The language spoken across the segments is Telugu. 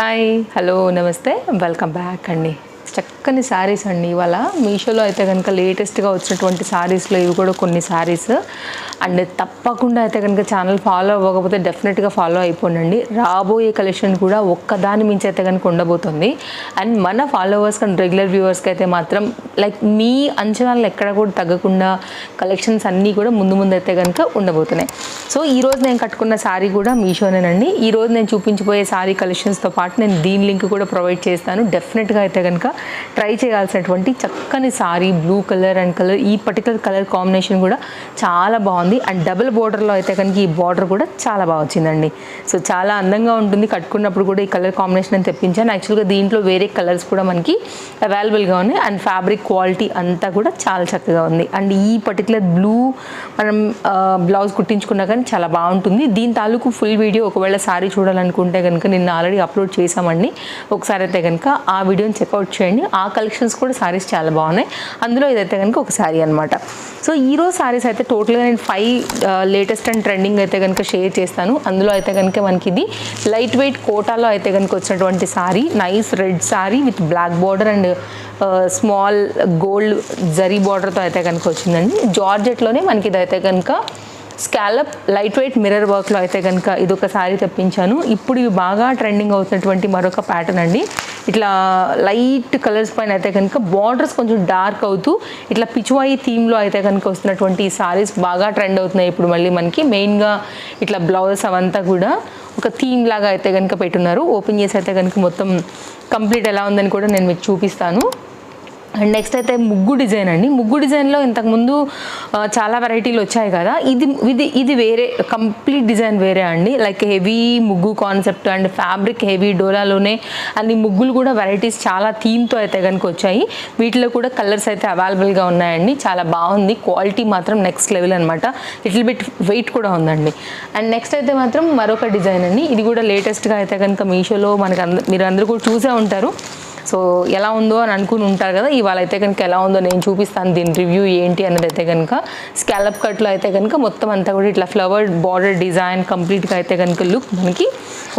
హాయ్ హలో నమస్తే. వెల్కమ్ బ్యాక్ అండి. చక్కని శారీస్ అండి ఇవాళ. మీషోలో అయితే కనుక లేటెస్ట్గా వచ్చినటువంటి శారీస్లో ఇవి కూడా కొన్ని శారీస్ అండ్ తప్పకుండా అయితే కనుక ఛానల్ ఫాలో అవ్వకపోతే డెఫినెట్గా ఫాలో అయిపోనండి రాబోయే కలెక్షన్ కూడా ఒక్కదాని మించి అయితే కనుక ఉండబోతుంది. అండ్ మన ఫాలోవర్స్ అండ్ రెగ్యులర్ వ్యూవర్స్కి అయితే మాత్రం లైక్ మీ అంచనాలు ఎక్కడ కూడా తగ్గకుండా కలెక్షన్స్ అన్నీ కూడా ముందు ముందు అయితే కనుక ఉండబోతున్నాయి. సో ఈ రోజు నేను కట్టుకున్న శారీ కూడా మీషోనేనండి. ఈ రోజు నేను చూపించిపోయే శారీ కలెక్షన్స్తో పాటు నేను దీని లింక్ కూడా ప్రొవైడ్ చేస్తాను. డెఫినెట్గా అయితే కనుక ట్రై చేయాల్సినటువంటి చక్కని sari blue colour and colour ఈ పర్టికులర్ కలర్ కాంబినేషన్ కూడా చాలా బాగుంది. అండ్ డబుల్ బోర్డర్లో అయితే కనుక ఈ బార్డర్ కూడా చాలా బాగా వచ్చిందండి. సో చాలా అందంగా ఉంటుంది. కట్టుకున్నప్పుడు కూడా ఈ కలర్ కాంబినేషన్ అని తెప్పించాను. యాక్చువల్గా దీంట్లో వేరే కలర్స్ కూడా మనకి అవైలబుల్గా ఉన్నాయి. అండ్ ఫ్యాబ్రిక్ క్వాలిటీ అంతా కూడా చాలా చక్కగా ఉంది. అండ్ ఈ పర్టికులర్ బ్లూ మనం బ్లౌజ్ కుట్టించుకున్నా కానీ చాలా బాగుంటుంది. దీని తాలూకు ఫుల్ వీడియో ఒకవేళ సారీ చూడాలనుకుంటే కనుక నిన్న ఆల్రెడీ అప్లోడ్ చేశామండి. ఒకసారి అయితే కనుక ఆ వీడియోని చెక్అవుట్ చేయండి. ఆ కలెక్షన్స్ కూడా సారీస్ చాలా బాగున్నాయి. అందులో ఇదైతే కనుక ఒక శారీ అనమాట సో ఈరోజు సారీస్ అయితే టోటల్గా నేను ఫైవ్ లేటెస్ట్ అండ్ ట్రెండింగ్ అయితే కనుక షేర్ చేస్తాను. అందులో అయితే కనుక మనకి ఇది లైట్ వెయిట్ కోటాలో అయితే కనుక వచ్చినటువంటి sari nice red sari with black border and small gold zari బార్డర్తో అయితే కనుక వచ్చిందండి. జార్జెట్లోనే మనకి ఇది అయితే కనుక స్కాలప్ లైట్ వెయిట్ మిర్రర్ వర్క్లో అయితే కనుక ఇది ఒక శారీ తెప్పించాను. ఇప్పుడు ఇవి బాగా ట్రెండింగ్ అవుతున్నటువంటి మరొక ప్యాటర్న్ అండి. ఇట్లా లైట్ కలర్స్ పైన అయితే కనుక బార్డర్స్ కొంచెం డార్క్ అవుతూ ఇట్లా పిచువాయి థీమ్లో అయితే కనుక వస్తున్నటువంటి ఈ సారీస్ బాగా ట్రెండ్ అవుతున్నాయి ఇప్పుడు మళ్ళీ మనకి. మెయిన్గా ఇట్లా బ్లౌజెస్ అవంతా కూడా ఒక థీమ్ లాగా అయితే కనుక పెట్టున్నారు. ఓపెన్ చేసి అయితే కనుక మొత్తం కంప్లీట్ ఎలా ఉందని కూడా నేను మీకు చూపిస్తాను. అండ్ నెక్స్ట్ అయితే ముగ్గు డిజైన్ అండి. ముగ్గు డిజైన్లో ఇంతకుముందు చాలా వెరైటీలు వచ్చాయి కదా. ఇది ఇది ఇది వేరే కంప్లీట్ డిజైన్ వేరే అండి. లైక్ హెవీ ముగ్గు కాన్సెప్ట్ అండ్ ఫ్యాబ్రిక్ హెవీ డోలాలోనే అన్ని ముగ్గులు కూడా వెరైటీస్ చాలా థీమ్తో అయితే కనుక వచ్చాయి. వీటిలో కూడా కలర్స్ అయితే అవైలబుల్గా ఉన్నాయండి. చాలా బాగుంది. క్వాలిటీ మాత్రం నెక్స్ట్ లెవెల్ అనమాట లిటిల్ బిట్ వెయిట్ కూడా ఉందండి. అండ్ నెక్స్ట్ అయితే మాత్రం మరొక డిజైన్ అండి. ఇది కూడా లేటెస్ట్గా అయితే కనుక మీషోలో మనకు అంద మీరు అందరూ కూడా చూసే ఉంటారు. సో ఎలా ఉందో అని అనుకుని ఉంటారు కదా ఇవాళ అయితే కనుక ఎలా ఉందో నేను చూపిస్తాను దీని రివ్యూ ఏంటి అన్నది అయితే కనుక స్కాలప్ కట్లో అయితే కనుక మొత్తం అంతా కూడా ఇట్లా ఫ్లవర్ బార్డర్ డిజైన్ కంప్లీట్గా అయితే కనుక లుక్ మనకి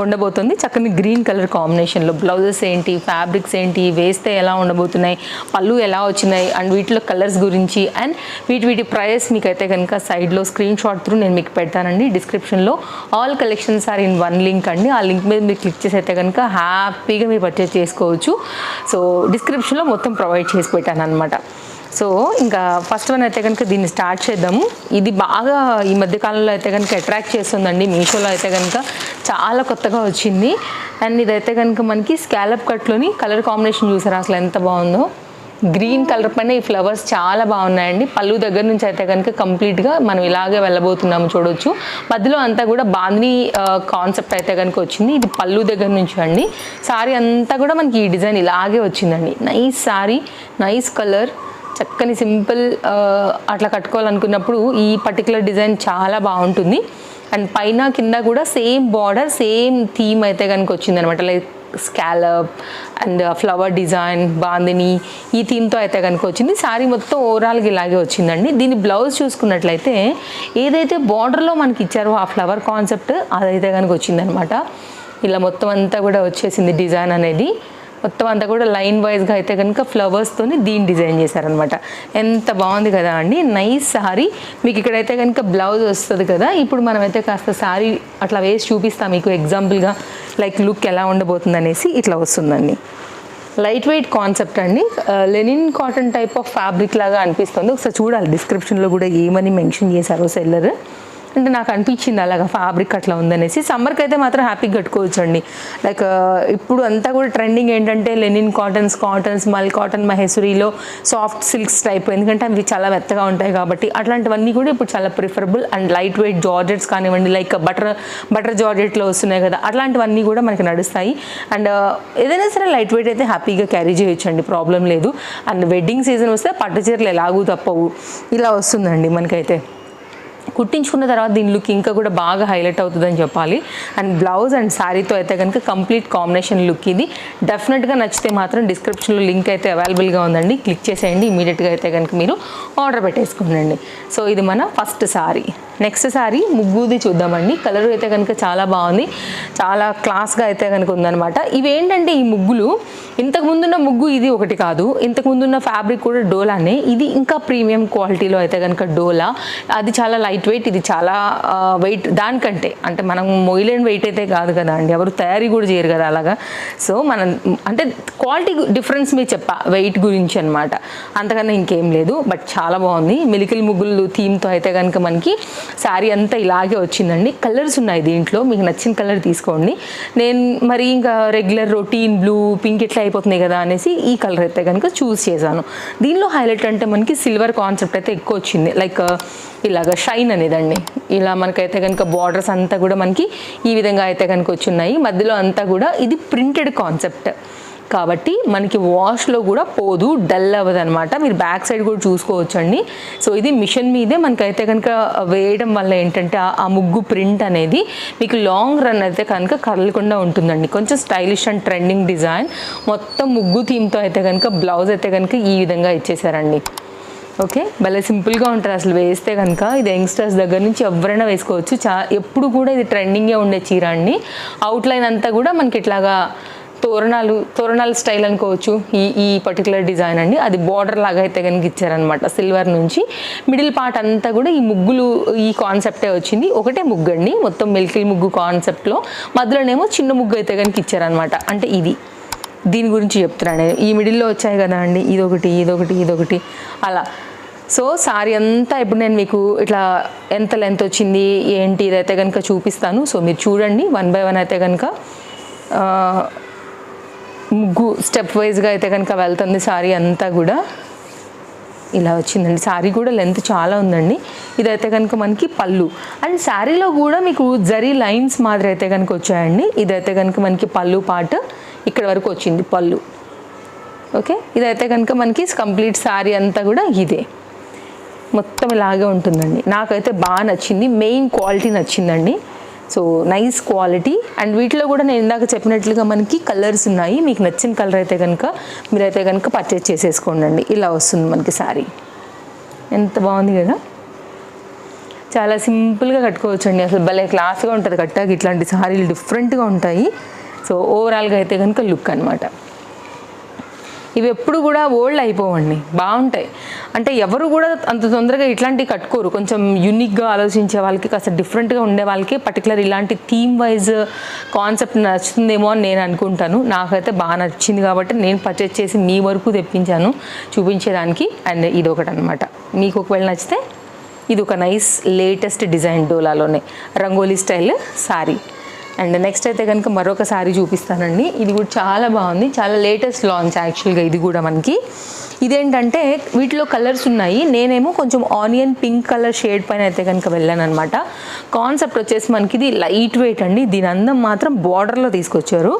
ఉండబోతుంది. చక్కని గ్రీన్ కలర్ కాంబినేషన్లో బ్లౌజెస్ ఏంటి ఫ్యాబ్రిక్స్ ఏంటి వేస్తే ఎలా ఉండబోతున్నాయి పళ్ళు ఎలా వచ్చినాయి అండ్ వీటిలో కలర్స్ గురించి అండ్ వీటి వీటి ప్రైస్ మీకు అయితే కనుక సైడ్లో స్క్రీన్ షాట్ త్రూ నేను మీకు పెడతానండి. డిస్క్రిప్షన్లో all collections are in one link అండి. ఆ లింక్ మీద మీరు క్లిక్ చేసి అయితే కనుక హ్యాపీగా మీరు పర్చేస్ చేసుకోవచ్చు. సో డిస్క్రిప్షన్లో మొత్తం ప్రొవైడ్ చేసి పెట్టాను అనమాట సో ఇంకా ఫస్ట్ వన్ అయితే కనుక దీన్ని స్టార్ట్ చేద్దాము. ఇది బాగా ఈ మధ్యకాలంలో అయితే కనుక అట్రాక్ట్ చేస్తుందండి. మీషోలో అయితే కనుక చాలా కొత్తగా వచ్చింది. అండ్ ఇదైతే కనుక మనకి స్కాలప్ కట్లోని కలర్ కాంబినేషన్ చూసారా? అసలు ఎంత బాగుందో. గ్రీన్ కలర్ పైన ఈ ఫ్లవర్స్ చాలా బాగున్నాయండి. పళ్ళు దగ్గర నుంచి అయితే కనుక కంప్లీట్గా మనం ఇలాగే వెళ్ళబోతున్నాము చూడొచ్చు. మధ్యలో అంతా కూడా బాందిని కాన్సెప్ట్ అయితే కనుక వచ్చింది. ఇది పళ్ళు దగ్గర నుంచి అండి. సారీ అంతా కూడా మనకి ఈ డిజైన్ ఇలాగే వచ్చిందండి. నైస్ సారీ నైస్ కలర్ చక్కని సింపుల్ అట్లా కట్టుకోవాలనుకున్నప్పుడు ఈ పర్టికులర్ డిజైన్ చాలా బాగుంటుంది. అండ్ పైన కింద కూడా సేమ్ బార్డర్ సేమ్ థీమ్ అయితే కనుక వచ్చిందనమాట. Like scallop and flower design bandhani ఈ థీమ్తో అయితే కనుక వచ్చింది. శారీ మొత్తం ఓవరాల్గా ఇలాగే వచ్చిందండి. దీని బ్లౌజ్ చూసుకున్నట్లయితే ఏదైతే బార్డర్లో మనకి ఇచ్చారో ఆ ఫ్లవర్ కాన్సెప్ట్ అదైతే కనుక వచ్చిందనమాట ఇలా మొత్తం అంతా కూడా వచ్చేసింది డిజైన్ అనేది. మొత్తం అంతా కూడా లైన్ వైజ్గా అయితే కనుక ఫ్లవర్స్తోని దీన్ని డిజైన్ చేశారనమాట ఎంత బాగుంది కదా అండి. నైస్ సారీ. మీకు ఇక్కడైతే కనుక బ్లౌజ్ వస్తుంది కదా. ఇప్పుడు మనమైతే కాస్త సారీ అట్లా వేసి చూపిస్తాం మీకు ఎగ్జాంపుల్గా లైక్ లుక్ ఎలా ఉండబోతుంది అనేసి ఇట్లా వస్తుందండి. లైట్ వెయిట్ కాన్సెప్ట్ అండి. Linen cotton type of fabric లాగా అనిపిస్తుంది. ఒకసారి చూడాలి. డిస్క్రిప్షన్లో కూడా ఏమని మెన్షన్ చేశారో సెల్లర్ అంటే నాకు అనిపించింది అలాగా ఫ్యాబ్రిక్ అట్లా ఉందనేసి. సమ్మర్కి అయితే మాత్రం హ్యాపీగా కట్టుకోవచ్చు అండి లైక్ ఇప్పుడు అంతా కూడా ట్రెండింగ్ ఏంటంటే linen cottons cottons mul cotton మహేశ్వరిలో soft silks type ఎందుకంటే అవి చాలా మెత్తగా ఉంటాయి కాబట్టి అట్లాంటివన్నీ కూడా ఇప్పుడు చాలా preferable and light weight georgettes కానివ్వండి లైక్ బటర్ బటర్ జార్జెట్లో వస్తున్నాయి కదా అట్లాంటివన్నీ కూడా మనకి నడుస్తాయి. అండ్ ఏదైనా సరే లైట్ వెయిట్ అయితే హ్యాపీగా క్యారీ చేయొచ్చండి ప్రాబ్లం లేదు. అండ్ వెడ్డింగ్ సీజన్ వస్తే పట్టు చీరలు ఎలాగూ తప్పవు. ఇలా వస్తుందండి మనకైతే. కుట్టించుకున్న తర్వాత దీని లుక్ ఇంకా కూడా బాగా హైలైట్ అవుతుందని చెప్పాలి. అండ్ బ్లౌజ్ అండ్ శారీతో అయితే కనుక కంప్లీట్ కాంబినేషన్ లుక్ ఇది. డెఫినెట్గా నచ్చితే మాత్రం డిస్క్రిప్షన్లో లింక్ అయితే అవైలబుల్గా ఉందండి. క్లిక్ చేసేయండి. ఇమీడియట్గా అయితే కనుక మీరు ఆర్డర్ పెట్టేసుకోండి సో ఇది మన ఫస్ట్ శారీ నెక్స్ట్ సారీ ముగ్గుది చూద్దామండి. కలర్ అయితే కనుక చాలా బాగుంది. చాలా క్లాస్గా అయితే కనుక ఉందనమాట ఇవేంటంటే ఈ ముగ్గులు ఇంతకు ముందున్న ముగ్గు ఇది ఒకటి కాదు. ఇంతకు ముందున్న ఫ్యాబ్రిక్ కూడా డోలానే. ఇది ఇంకా ప్రీమియం క్వాలిటీలో అయితే కనుక డోలా. అది చాలా లైట్ వెయిట్ ఇది చాలా వెయిట్ దానికంటే. అంటే మనం మొయిలేని వెయిట్ అయితే కాదు కదా అండి. ఎవరు తయారీ కూడా చేయరు కదా అలాగా. సో మనం అంటే క్వాలిటీ డిఫరెన్స్ మీరు చెప్పా వెయిట్ గురించి అనమాట అంతకన్నా ఇంకేం లేదు. బట్ చాలా బాగుంది. మిలికిల్ ముగ్గులు థీమ్తో అయితే కనుక మనకి శారీ అంతా ఇలాగే వచ్చిందండి. కలర్స్ ఉన్నాయి దీంట్లో. మీకు నచ్చిన కలర్ తీసుకోండి. నేను మరి ఇంకా రెగ్యులర్ రొటీన్ బ్లూ పింక్ ఇట్లా అయిపోతున్నాయి కదా అనేసి ఈ కలర్ అయితే కనుక చూస్ చేశాను. దీనిలో హైలైట్ అంటే మనకి సిల్వర్ కాన్సెప్ట్ అయితే ఎక్కువ వచ్చింది. లైక్ ఇలాగ లైన్ అనేదండి. ఇలా మనకైతే కనుక బార్డర్స్ అంతా కూడా మనకి ఈ విధంగా అయితే కనుక వచ్చున్నాయి. మధ్యలో అంతా కూడా ఇది ప్రింటెడ్ కాన్సెప్ట్ కాబట్టి మనకి వాష్లో కూడా పోదు డల్ అవ్వదు అనమాట మీరు బ్యాక్ సైడ్ కూడా చూసుకోవచ్చండి. సో ఇది మిషన్ మీదే మనకైతే కనుక వేయడం వల్ల ఏంటంటే ఆ- ఆ ముగ్గు ప్రింట్ అనేది మీకు లాంగ్ రన్ అయితే కనుక కదలకుండా ఉంటుందండి. కొంచెం స్టైలిష్ అండ్ ట్రెండింగ్ డిజైన్ మొత్తం ముగ్గు థీమ్తో అయితే కనుక బ్లౌజ్ అయితే కనుక ఈ విధంగా ఇచ్చేసారండి. ఓకే? భలే సింపుల్గా ఉంటుంది అసలు వేస్తే కనుక ఇది యంగ్స్టర్స్ దగ్గర నుంచి ఎవరైనా వేసుకోవచ్చు. చా ఎప్పుడు కూడా ఇది ట్రెండింగే ఉండే చీర అండి. అవుట్లైన్ అంతా కూడా మనకి ఇట్లాగా తోరణాలు తోరణాల స్టైల్ అనుకోవచ్చు. ఈ ఈ పర్టికులర్ డిజైన్ అండి. అది బార్డర్ లాగా అయితే కనుక ఇచ్చారనమాట సిల్వర్ నుంచి. మిడిల్ పార్ట్ అంతా కూడా ఈ ముగ్గులు ఈ కాన్సెప్టే వచ్చింది. ఒకటే ముగ్గు అండి మొత్తం మిల్కీ ముగ్గు కాన్సెప్ట్లో. మధ్యలోనేమో చిన్న ముగ్గు అయితే కనుక ఇచ్చారనమాట అంటే ఇది. దీని గురించి చెప్తున్నాను ఈ మిడిల్లో వచ్చాయి కదా అండి. ఇదొకటి ఇదొకటి ఇదొకటి. అలా. సో సారీ అంతా ఇప్పుడు నేను మీకు ఇట్లా ఎంత లెంత్ వచ్చింది ఏంటి ఇదైతే కనుక చూపిస్తాను. సో మీరు చూడండి వన్ బై వన్ అయితే కనుక ముగ్గు స్టెప్ వైజ్గా అయితే కనుక వెళ్తుంది సారీ అంతా కూడా. ఇలా వచ్చిందండి. శారీ కూడా లెంత్ చాలా ఉందండి. ఇదైతే కనుక మనకి పళ్ళు. అండ్ శారీలో కూడా మీకు జరీ లైన్స్ మాదిరి అయితే కనుక వచ్చాయండి. ఇదైతే కనుక మనకి పళ్ళు పార్ట్ ఇక్కడ వరకు వచ్చింది పళ్ళు. ఓకే? ఇదైతే కనుక మనకి కంప్లీట్ శారీ అంతా కూడా ఇదే. మొత్తం ఇలాగే ఉంటుందండి. నాకైతే బాగా నచ్చింది. మెయిన్ క్వాలిటీ నచ్చిందండి. సో నైస్ క్వాలిటీ అండ్ వీటిలో కూడా నేను ఇందాక చెప్పినట్లుగా మనకి కలర్స్ ఉన్నాయి. మీకు నచ్చిన కలర్ అయితే కనుక మీరైతే కనుక పర్చేస్ చేసేసుకోండి ఇలా వస్తుంది మనకి శారీ ఎంత బాగుంది కదా? చాలా సింపుల్గా కట్టుకోవచ్చండి. అసలు భలే క్లాస్గా ఉంటుంది కట్టాక. ఇట్లాంటి సారీలు డిఫరెంట్గా ఉంటాయి. సో ఓవరాల్గా అయితే కనుక లుక్ అనమాట ఇవి ఎప్పుడు కూడా ఓల్డ్ అయిపోవండి. బాగుంటాయి. అంటే ఎవరు కూడా అంత తొందరగా ఇట్లాంటివి కట్టుకోరు. కొంచెం యూనిక్గా ఆలోచించే వాళ్ళకి కాస్త డిఫరెంట్గా ఉండే వాళ్ళకి పర్టికులర్ ఇలాంటి థీమ్ వైజ్ కాన్సెప్ట్ నచ్చుతుందేమో అని నేను అనుకుంటాను. నాకైతే బాగా నచ్చింది కాబట్టి నేను పర్చేస్ చేసి మీ వరకు తెప్పించాను చూపించేదానికి. అండ్ ఇది ఒకటి అనమాట మీకు ఒకవేళ నచ్చితే ఇది ఒక nice latest design డోలాలోనే. Rangoli style sari. And next అయితే కనుక మరొక సారీ చూపిస్తానండి. ఇది కూడా చాలా బాగుంది. చాలా లేటెస్ట్ లాంచ్ యాక్చువల్గా ఇది కూడా మనకి. ఇదేంటంటే వీటిలో కలర్స్ ఉన్నాయి. నేనేమో కొంచెం ఆనియన్ పింక్ కలర్ షేడ్ పైన అయితే కనుక వెళ్ళాను అనమాట కాన్సెప్ట్ వచ్చేసి మనకి ఇది లైట్ వెయిట్ అండి. దీని అందం మాత్రం బార్డర్లో తీసుకొచ్చారు.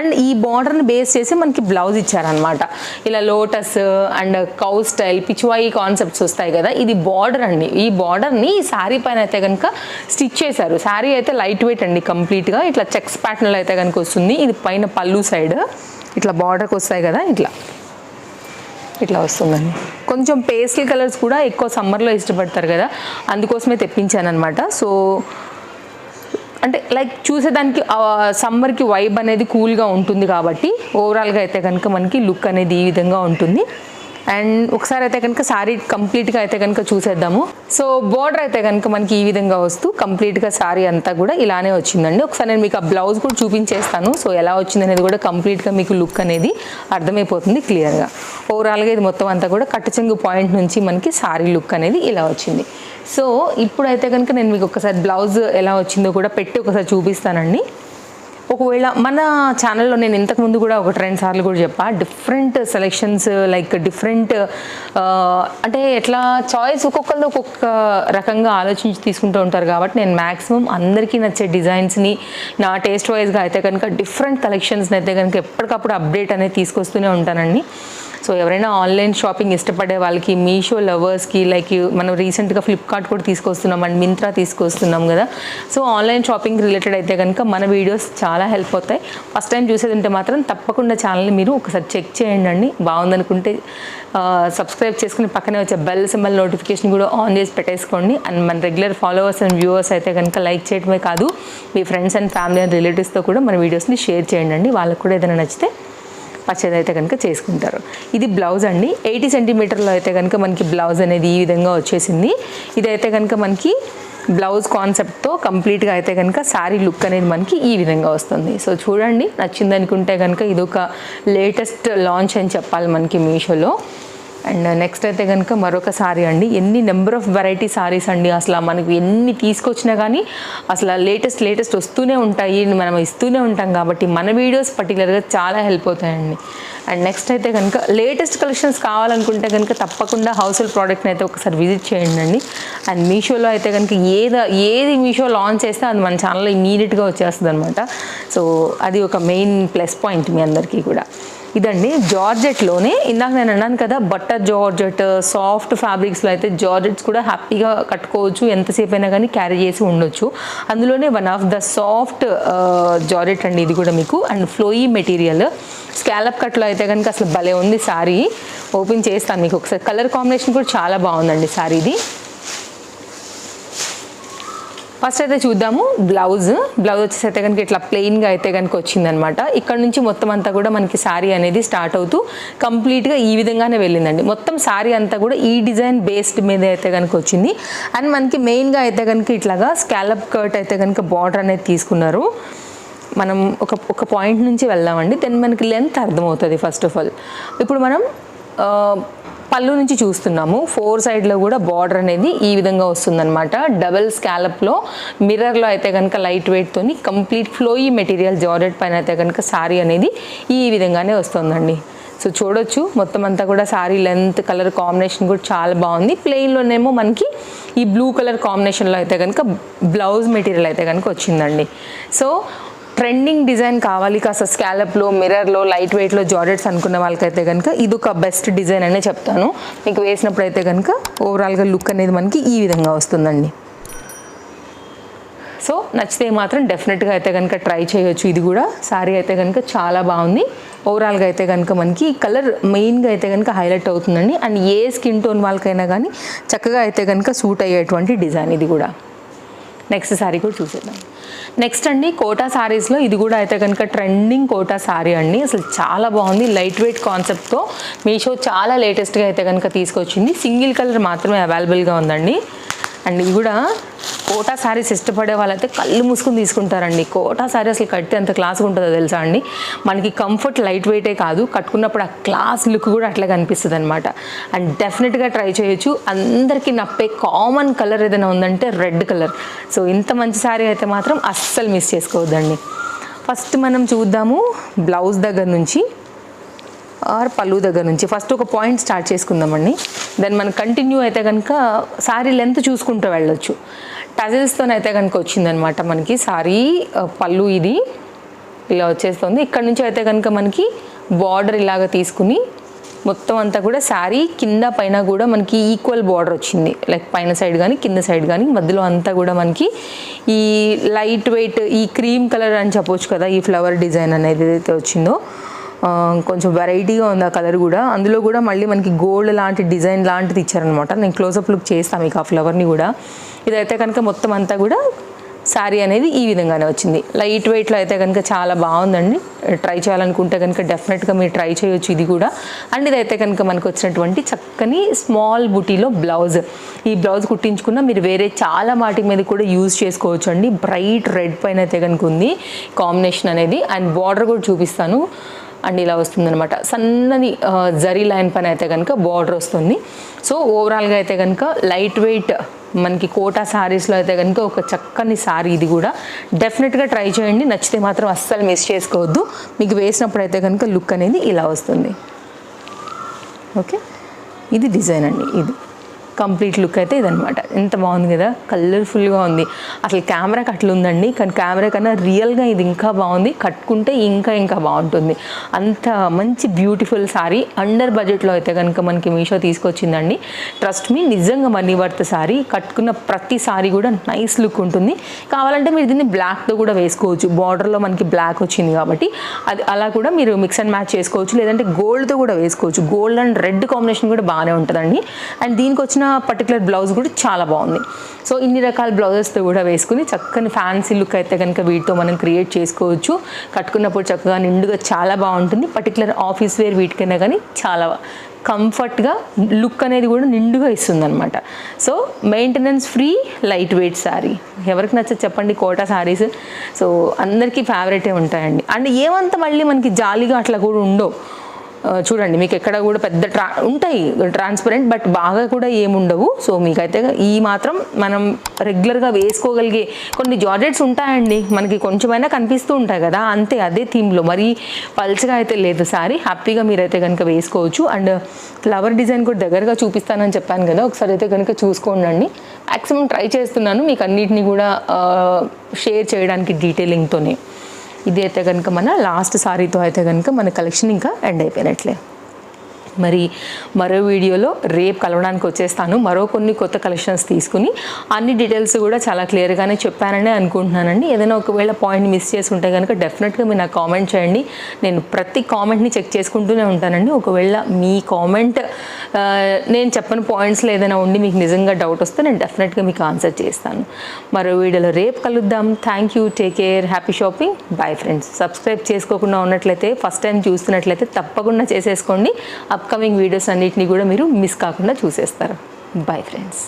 అండ్ ఈ బార్డర్ని బేస్ చేసి మనకి బ్లౌజ్ ఇచ్చారనమాట ఇలా lotus and cow style pichwai concepts వస్తాయి కదా. ఇది బార్డర్ అండి. ఈ బార్డర్ని ఈ శారీ పైన అయితే కనుక స్టిచ్ చేశారు. శారీ అయితే లైట్ వెయిట్ అండి కంప్లీట్గా ఇట్లా చెక్స్ ప్యాటర్న్లో అయితే కనుక వస్తుంది. ఇది పైన పళ్ళు సైడ్. ఇట్లా బార్డర్కి వస్తాయి కదా ఇట్లా. ఇట్లా వస్తుందండి. కొంచెం పేస్టల్ కలర్స్ కూడా ఎక్కువ సమ్మర్లో ఇష్టపడతారు కదా అందుకోసమే తెప్పించాను అనమాట సో అంటే లైక్ చూసేదానికి సమ్మర్కి వైబ్ అనేది కూల్గా ఉంటుంది కాబట్టి ఓవరాల్గా అయితే కనుక మనకి లుక్ అనేది ఈ విధంగా ఉంటుంది. అండ్ ఒకసారి అయితే కనుక శారీ కంప్లీట్గా అయితే కనుక చూసేద్దాము. సో బోర్డర్ అయితే కనుక మనకి ఈ విధంగా వస్తూ కంప్లీట్గా శారీ అంతా కూడా ఇలానే వచ్చిందండి. ఒకసారి నేను మీకు ఆ బ్లౌజ్ కూడా చూపించేస్తాను. సో ఎలా వచ్చింది అనేది కూడా కంప్లీట్గా మీకు లుక్ అనేది అర్థమైపోతుంది క్లియర్గా ఓవరాల్గా ఇది మొత్తం అంతా కూడా కట్టచెంగు పాయింట్ నుంచి మనకి శారీ లుక్ అనేది ఇలా వచ్చింది. సో ఇప్పుడైతే కనుక నేను మీకు ఒకసారి బ్లౌజ్ ఎలా వచ్చిందో కూడా పెట్టి ఒకసారి చూపిస్తానండి. ఒకవేళ మన ఛానల్లో నేను ఇంతకుముందు కూడా ఒక రెండు సార్లు కూడా చెప్పా డిఫరెంట్ సెలెక్షన్స్ లైక్ డిఫరెంట్ అంటే ఎట్లా చాయిస్ ఒక్కొక్కళ్ళు ఒక్కొక్క రకంగా ఆలోచించి తీసుకుంటూ ఉంటారు కాబట్టి నేను మ్యాక్సిమం అందరికీ నచ్చే డిజైన్స్ని నా టేస్ట్ వైజ్గా అయితే కనుక డిఫరెంట్ కలెక్షన్స్ని అయితే కనుక ఎప్పటికప్పుడు అప్డేట్ అనేది తీసుకొస్తూనే ఉంటానండి. సో ఎవరైనా ఆన్లైన్ షాపింగ్ ఇష్టపడే వాళ్ళకి మీషో లవర్స్కి లైక్ మనం రీసెంట్గా ఫ్లిప్కార్ట్ కూడా తీసుకొస్తున్నాం అండ్ మింత్రా తీసుకొస్తున్నాం కదా. సో ఆన్లైన్ షాపింగ్ రిలేటెడ్ అయితే కనుక మన వీడియోస్ చాలా హెల్ప్ అవుతాయి. ఫస్ట్ టైం చూసేది ఉంటే మాత్రం తప్పకుండా ఛానల్ని మీరు ఒకసారి చెక్ చేయండి అండి. బాగుందనుకుంటే సబ్స్క్రైబ్ చేసుకుని పక్కనే వచ్చే బెల్ సింబల్ నోటిఫికేషన్ కూడా ఆన్ చేసి పెట్టేసుకోండి. అండ్ మన రెగ్యులర్ ఫాలోవర్స్ అండ్ వ్యూవర్స్ అయితే కనుక లైక్ చేయడమే కాదు. మీ ఫ్రెండ్స్ అండ్ ఫ్యామిలీ అండ్ రిలేటివ్స్తో కూడా మన వీడియోస్ని షేర్ చేయండి అండి. వాళ్ళకు కూడా ఏదైనా నచ్చితే పచ్చది అయితే కనుక చేసుకుంటారు. ఇది బ్లౌజ్ అండి. ఎయిటీ సెంటీమీటర్లో అయితే కనుక మనకి బ్లౌజ్ అనేది ఈ విధంగా వచ్చేసింది. ఇదైతే కనుక మనకి బ్లౌజ్ కాన్సెప్ట్తో కంప్లీట్గా అయితే కనుక శారీ లుక్ అనేది మనకి ఈ విధంగా వస్తుంది. సో చూడండి. నచ్చింది అనుకుంటే కనుక ఇది ఒక లేటెస్ట్ లాంచ్ అని చెప్పాలి మనకి మీషోలో. అండ్ నెక్స్ట్ అయితే కనుక మరొక సారీ అండి. ఎన్ని నెంబర్ ఆఫ్ వెరైటీ సారీస్ అండి. అసలు మనకి ఎన్ని తీసుకొచ్చినా కానీ అసలు లేటెస్ట్ లేటెస్ట్ వస్తూనే ఉంటాయి. మనం ఇస్తూనే ఉంటాం కాబట్టి మన వీడియోస్ పర్టికులర్గా చాలా హెల్ప్ అవుతాయండి. అండ్ నెక్స్ట్ అయితే కనుక లేటెస్ట్ కలెక్షన్స్ కావాలనుకుంటే కనుక తప్పకుండా హౌస్ హోల్డ్ ప్రోడక్ట్ని అయితే ఒకసారి విజిట్ చేయండి అండి. అండ్ మీషోలో అయితే కనుక ఏది ఏది మీషో లాంచ్ చేస్తే అది మన ఛానల్లో ఇమీడియట్గా వచ్చేస్తుంది అనమాట సో అది ఒక మెయిన్ ప్లస్ పాయింట్ మీ అందరికీ కూడా. ఇదండి జార్జెట్లోనే. ఇందాక నేను అన్నాను కదా బట్టర్ జార్జెట్ సాఫ్ట్ ఫ్యాబ్రిక్స్లో అయితే జార్జెట్స్ కూడా హ్యాపీగా కట్టుకోవచ్చు ఎంతసేపు అయినా కానీ క్యారీ చేసి ఉండొచ్చు. అందులోనే one of the soft georgette అండి ఇది కూడా మీకు. అండ్ ఫ్లోయీ మెటీరియల్ స్కాలప్ కట్లో అయితే కనుక అసలు భలే ఉంది శారీ ఓపెన్ చేస్తాను మీకు ఒకసారి. కలర్ కాంబినేషన్ కూడా చాలా బాగుందండి శారీది ఫస్ట్ అయితే చూద్దాము బ్లౌజ్ బ్లౌజ్ వచ్చేసి అయితే కనుక ఇట్లా ప్లెయిన్గా అయితే కనుక వచ్చిందనమాట. ఇక్కడ నుంచి మొత్తం అంతా కూడా మనకి శారీ అనేది స్టార్ట్ అవుతూ కంప్లీట్గా ఈ విధంగానే వెళ్ళిందండి. మొత్తం శారీ అంతా కూడా ఈ డిజైన్ బేస్డ్ మీద అయితే కనుక వచ్చింది. అండ్ మనకి మెయిన్గా అయితే కనుక ఇట్లాగా స్కాలప్ కర్ట్ అయితే కనుక బార్డర్ అనేది తీసుకున్నారు. మనం ఒక ఒక పాయింట్ నుంచి వెళ్దామండి. దెన్ మనకి లెంత్ అర్థమవుతుంది ఫస్ట్ ఆఫ్ ఆల్ ఇప్పుడు మనం పళ్ళు నుంచి చూస్తున్నాము. ఫోర్ సైడ్లో కూడా బార్డర్ అనేది ఈ విధంగా వస్తుందన్నమాట. డబల్ స్కాలప్లో మిర్రర్లో అయితే కనుక లైట్ వెయిట్తోని కంప్లీట్ ఫ్లోయీ మెటీరియల్ జార్జెట్ పైన అయితే కనుక శారీ అనేది ఈ విధంగానే వస్తుందండి. సో చూడొచ్చు. మొత్తం అంతా కూడా శారీ లెంత్ కలర్ కాంబినేషన్ కూడా చాలా బాగుంది. ప్లెయిన్లోనేమో మనకి ఈ బ్లూ కలర్ కాంబినేషన్లో అయితే కనుక బ్లౌజ్ మెటీరియల్ అయితే కనుక వచ్చిందండి. సో ట్రెండింగ్ డిజైన్ కావాలి కాస్త స్కాలప్లో మిర్రర్లో లైట్ వెయిట్లో జార్జెట్స్ అనుకున్న వాళ్ళకైతే కనుక ఇది ఒక బెస్ట్ డిజైన్ అనే చెప్తాను. మీకు వేసినప్పుడు అయితే కనుక ఓవరాల్గా లుక్ అనేది మనకి ఈ విధంగా వస్తుందండి. సో నచ్చితే మాత్రం డెఫినెట్గా అయితే కనుక ట్రై చేయొచ్చు. ఇది కూడా శారీ అయితే కనుక చాలా బాగుంది. ఓవరాల్గా అయితే కనుక మనకి కలర్ మెయిన్గా అయితే కనుక హైలైట్ అవుతుందండి. అండ్ ఏ స్కిన్ టోన్ వాళ్ళకైనా కానీ చక్కగా అయితే కనుక సూట్ అయ్యేటువంటి డిజైన్ ఇది కూడా. నెక్స్ట్ శారీ కూడా చూసేద్దాం. నెక్స్ట్ అండి కోటా శారీస్లో ఇది కూడా అయితే కనుక ట్రెండింగ్ కోటా శారీ అండి. అసలు చాలా బాగుంది లైట్ వెయిట్ కాన్సెప్ట్తో మీషో చాలా లేటెస్ట్గా అయితే కనుక తీసుకొచ్చింది. సింగిల్ కలర్ మాత్రమే అవైలబుల్గా ఉందండి. అండ్. ఇది కూడా కోటా శారీస్ ఇష్టపడే వాళ్ళైతే కళ్ళు మూసుకుని తీసుకుంటారండి. కోటా శారీ అసలు కట్టి ఎంత క్లాస్గా ఉంటుందో తెలుసా అండి? మనకి కంఫర్ట్ లైట్ వెయిటే కాదు. కట్టుకున్నప్పుడు ఆ క్లాస్ లుక్ కూడా అట్లా కనిపిస్తుంది అనమాట అండ్ డెఫినెట్గా ట్రై చేయొచ్చు. అందరికీ నప్పే కామన్ కలర్ ఏదైనా ఉందంటే రెడ్ కలర్. సో ఇంత మంచి శారీ అయితే మాత్రం అస్సలు మిస్ చేసుకోవద్దండి. ఫస్ట్ మనం చూద్దాము బ్లౌజ్ దగ్గర నుంచి. ఆర్ పళ్ళు దగ్గర నుంచి. ఫస్ట్ ఒక పాయింట్ స్టార్ట్ చేసుకుందామండి దెన్ మనం కంటిన్యూ అయితే కనుక సారీ లెంత్ చూసుకుంటూ వెళ్ళొచ్చు. టజిల్స్తో అయితే కనుక వచ్చిందనమాట మనకి. సారీ పళ్ళు ఇది. ఇలా వచ్చేస్తుంది. ఇక్కడ నుంచి అయితే కనుక మనకి బార్డర్ ఇలాగ తీసుకుని మొత్తం అంతా కూడా శారీ కింద పైన కూడా మనకి ఈక్వల్ బార్డర్ వచ్చింది. లైక్ పైన సైడ్ కానీ కింద సైడ్ కానీ మధ్యలో అంతా కూడా మనకి ఈ లైట్ వెయిట్ ఈ క్రీమ్ కలర్ అని చెప్పొచ్చు కదా ఈ ఫ్లవర్ డిజైన్ అనేది ఏదైతే వచ్చిందో. కొంచెం వెరైటీగా ఉంది ఆ కలర్ కూడా. అందులో కూడా మళ్ళీ మనకి గోల్డ్ లాంటి డిజైన్ లాంటిది ఇచ్చారనమాట నేను క్లోజప్ లుక్ చేస్తాను మీకు ఆ ఫ్లవర్ని కూడా. ఇదైతే కనుక మొత్తం అంతా కూడా శారీ అనేది ఈ విధంగానే వచ్చింది. లైట్ వెయిట్లో అయితే కనుక చాలా బాగుందండి. ట్రై చేయాలనుకుంటే కనుక డెఫినెట్గా మీరు ట్రై చేయొచ్చు ఇది కూడా. అండ్ ఇదైతే కనుక మనకు వచ్చినటువంటి చక్కని స్మాల్ బుటీలో బ్లౌజ్ ఈ బ్లౌజ్ కుట్టించుకున్న మీరు వేరే చాలా వాటి మీద కూడా యూజ్ చేసుకోవచ్చు అండి బ్రైట్ రెడ్ పైన అయితే కనుక ఉంది. కాంబినేషన్ అనేది. అండ్ బార్డర్ కూడా చూపిస్తాను. అండ్ ఇలా వస్తుందన్నమాట. సన్నని జరీ లైన్ పని అయితే కనుక బార్డర్ వస్తుంది. సో ఓవరాల్గా అయితే కనుక లైట్ వెయిట్ మనకి కోటా శారీస్లో అయితే కనుక ఒక చక్కని శారీ ఇది కూడా. డెఫినెట్గా ట్రై చేయండి. నచ్చితే మాత్రం అస్సలు మిస్ చేసుకోవద్దు. మీకు వేసినప్పుడు అయితే కనుక లుక్ అనేది ఇలా వస్తుంది. ఓకే ఇది డిజైన్ అండి. ఇది. కంప్లీట్ లుక్ అయితే ఇదనమాట ఎంత బాగుంది కదా కలర్ఫుల్గా ఉంది. అసలు కెమెరాకి అట్లా ఉందండి కానీ కెమెరా కన్నా రియల్గా ఇది ఇంకా బాగుంది. కట్టుకుంటే ఇంకా ఇంకా బాగుంటుంది. అంత మంచి బ్యూటిఫుల్ సారీ. అండర్ బడ్జెట్లో అయితే కనుక మనకి మీషో తీసుకొచ్చిందండి. ట్రస్ట్ మీ నిజంగా మనీ వర్త్ సారీ. కట్టుకున్న ప్రతి సారీ కూడా నైస్ లుక్ ఉంటుంది. కావాలంటే మీరు దీన్ని బ్లాక్తో కూడా వేసుకోవచ్చు. బార్డర్లో మనకి బ్లాక్ వచ్చింది కాబట్టి అది అలా కూడా మీరు మిక్స్ అండ్ మ్యాచ్ చేసుకోవచ్చు. లేదంటే గోల్డ్తో కూడా వేసుకోవచ్చు. గోల్డ్ అండ్ రెడ్ కాంబినేషన్ కూడా బాగానే ఉంటుందండి. అండ్ దీనికి వచ్చిన పర్టికులర్ బ్లౌజ్ కూడా చాలా బాగుంది. సో ఇన్ని రకాల బ్లౌజెస్తో కూడా వేసుకుని చక్కని ఫ్యాన్సీ లుక్ అయితే కనుక వీటితో మనం క్రియేట్ చేసుకోవచ్చు. కట్టుకున్నప్పుడు చక్కగా నిండుగా చాలా బాగుంటుంది. పర్టికులర్ ఆఫీస్ వేర్ వీటికైనా కానీ చాలా కంఫర్ట్గా లుక్ అనేది కూడా నిండుగా ఇస్తుంది అనమాట so maintenance free light weight sari ఎవరికి నచ్చదు చెప్పండి కోటా శారీస్ సో అందరికీ ఫేవరెటే ఉంటాయండి. అండ్ ఏమంత మళ్ళీ మనకి జాలీగా అట్లా కూడా ఉండవు. చూడండి మీకు ఎక్కడ కూడా పెద్ద ట్రా ఉంటాయి ట్రాన్స్పరెంట్ బట్ బాగా కూడా ఏముండవు. సో మీకైతే ఈ మాత్రం మనం రెగ్యులర్గా వేసుకోగలిగే కొన్ని జార్జెట్స్ ఉంటాయండి. మనకి కొంచెమైనా కనిపిస్తూ ఉంటాయి కదా అంతే అదే థీమ్లో. మరీ పల్చగా అయితే లేదు సారీ. హ్యాపీగా మీరైతే కనుక వేసుకోవచ్చు. అండ్ ఫ్లవర్ డిజైన్ కూడా దగ్గరగా చూపిస్తానని చెప్పాను కదా ఒకసారి అయితే కనుక చూసుకోండి మ్యాక్సిమం ట్రై చేస్తున్నాను. మీకు అన్నిటిని కూడా షేర్ చేయడానికి డీటెయిలింగ్తోనే ఇది అయితే కనుక మన లాస్ట్ సారీతో అయితే కనుక మన కలెక్షన్ ఇంకా ఎండ్ అయిపోయినట్లే. మరి మరో వీడియోలో రేపు కలవడానికి వచ్చేస్తాను. మరో కొన్ని కొత్త కలెక్షన్స్ తీసుకుని అన్ని డీటెయిల్స్ కూడా చాలా క్లియర్గానే చెప్పానని అనుకుంటున్నానండి. ఏదైనా ఒకవేళ పాయింట్ మిస్ చేసి ఉంటే కనుక డెఫినెట్గా మీరు నాకు కామెంట్ చేయండి. నేను ప్రతి కామెంట్ని చెక్ చేసుకుంటూనే ఉంటానండి. ఒకవేళ మీ కామెంట్ నేను చెప్పని పాయింట్స్లో ఏదైనా ఉండి మీకు నిజంగా డౌట్ వస్తే నేను డెఫినెట్గా మీకు ఆన్సర్ చేస్తాను. మరో వీడియోలో రేపు కలుద్దాం. Thank you take care happy shopping bye friends subscribe చేసుకోకుండా ఉన్నట్లయితే ఫస్ట్ టైం చూస్తున్నట్లయితే తప్పకుండా చేసేసుకోండి. అప్కమింగ్ వీడియోస్ అన్నిటిని కూడా మీరు మిస్ కాకుండా చూసేస్తారు. Bye friends